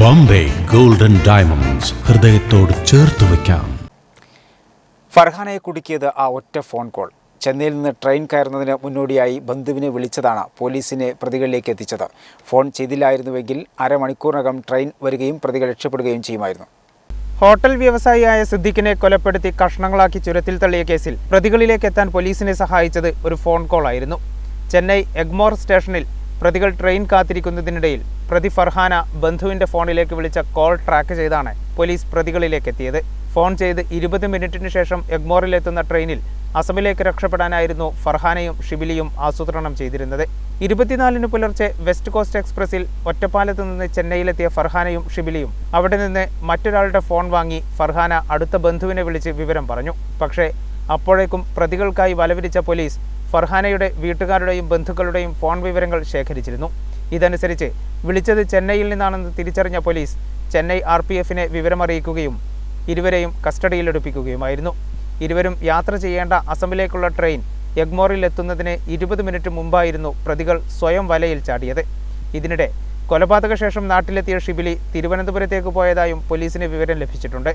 Bombay golden diamonds ഹൃദയത്തോട് ചേർത്ത് വയ്ക്കാം. ഫർഹാനയെ കുടുക്കിയത് ആ ഒറ്റ ഫോൺ കോൾ. ചെന്നൈയിൽ നിന്ന് ട്രെയിൻ കയറുന്നതിന് മുന്നോടിയായി ബന്ധുവിനെ വിളിച്ചതാണ് പോലീസിനെ പ്രതികളിലേക്ക് എത്തിച്ചത്. ഫോൺ ചെയ്തില്ലായിരുന്നുവെങ്കിൽ അരമണിക്കൂറിനകം ട്രെയിൻ വരികയും പ്രതികൾ രക്ഷപ്പെടുകയും ചെയ്യുമായിരുന്നു. ഹോട്ടൽ വ്യവസായിയായ സിദ്ദിഖിനെ കൊലപ്പെടുത്തി കഷ്ണങ്ങളാക്കി ചുരത്തിൽ തള്ളിയ കേസിൽ പ്രതികളിലേക്ക് എത്താൻ പോലീസിനെ സഹായിച്ചത് ഒരു ഫോൺ കോൾ ആയിരുന്നു. ചെന്നൈ എഗ്മോർ സ്റ്റേഷനിൽ പ്രതികൾ ട്രെയിൻ കാത്തിരിക്കുന്നതിനിടയിൽ പ്രതി ഫർഹാന ബന്ധുവിന്റെ ഫോണിലേക്ക് വിളിച്ച കോൾ ട്രാക്ക് ചെയ്താണ് പോലീസ് പ്രതികളിലേക്ക് എത്തിയത് ഫോൺ ചെയ്ത് ഇരുപത് മിനിറ്റിന് ശേഷം എഗ്മോറിലെത്തുന്ന ട്രെയിനിൽ അസമിലേക്ക് രക്ഷപ്പെടാനായിരുന്നു ഫർഹാനയും ഷിബിലിയും ആസൂത്രണം ചെയ്തിരുന്നത്. ഇരുപത്തിനാലിന് പുലർച്ചെ വെസ്റ്റ് കോസ്റ്റ് എക്സ്പ്രസിൽ ഒറ്റപ്പാലത്ത് നിന്ന് ചെന്നൈയിലെത്തിയ ഫർഹാനയും ഷിബിലിയും അവിടെ നിന്ന് മറ്റൊരാളുടെ ഫോൺ വാങ്ങി ഫർഹാന അടുത്ത ബന്ധുവിനെ വിളിച്ച് വിവരം പറഞ്ഞു. പക്ഷേ അപ്പോഴേക്കും പ്രതികൾക്കായി വലവിരിച്ച പോലീസ് ഫർഹാനയുടെ വീട്ടുകാരുടെയും ബന്ധുക്കളുടെയും ഫോൺ വിവരങ്ങൾ ശേഖരിച്ചിരുന്നു. ഇതനുസരിച്ച് വിളിച്ചത് ചെന്നൈയിൽ നിന്നാണെന്ന് തിരിച്ചറിഞ്ഞ പോലീസ് ചെന്നൈ ആർ പി എഫിനെ വിവരമറിയിക്കുകയും ഇരുവരെയും കസ്റ്റഡിയിലെടുപ്പിക്കുകയുമായിരുന്നു. ഇരുവരും യാത്ര ചെയ്യേണ്ട അസമിലേക്കുള്ള ട്രെയിൻ എഗ്മോറിൽ എത്തുന്നതിന് ഇരുപത് മിനിറ്റ് മുമ്പായിരുന്നു പ്രതികൾ സ്വയം വലയിൽ ചാടിയത്. ഇതിനിടെ കൊലപാതക ശേഷം നാട്ടിലെത്തിയ ഷിബിലി തിരുവനന്തപുരത്തേക്ക് പോയതായും പോലീസിന് വിവരം ലഭിച്ചിട്ടുണ്ട്.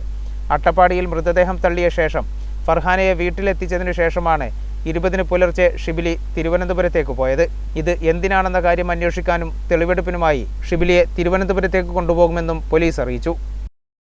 അട്ടപ്പാടിയിൽ മൃതദേഹം തള്ളിയ ശേഷം ഫർഹാനയെ വീട്ടിലെത്തിച്ചതിനു ശേഷമാണ് ഇരുപതിന് പുലർച്ചെ ഷിബിലി തിരുവനന്തപുരത്തേക്ക് പോയത്. ഇത് എന്തിനാണെന്ന കാര്യം അന്വേഷിക്കാനും തെളിവെടുപ്പിനുമായി ഷിബിലിയെ തിരുവനന്തപുരത്തേക്ക് കൊണ്ടുപോകുമെന്നും പോലീസ് അറിയിച്ചു.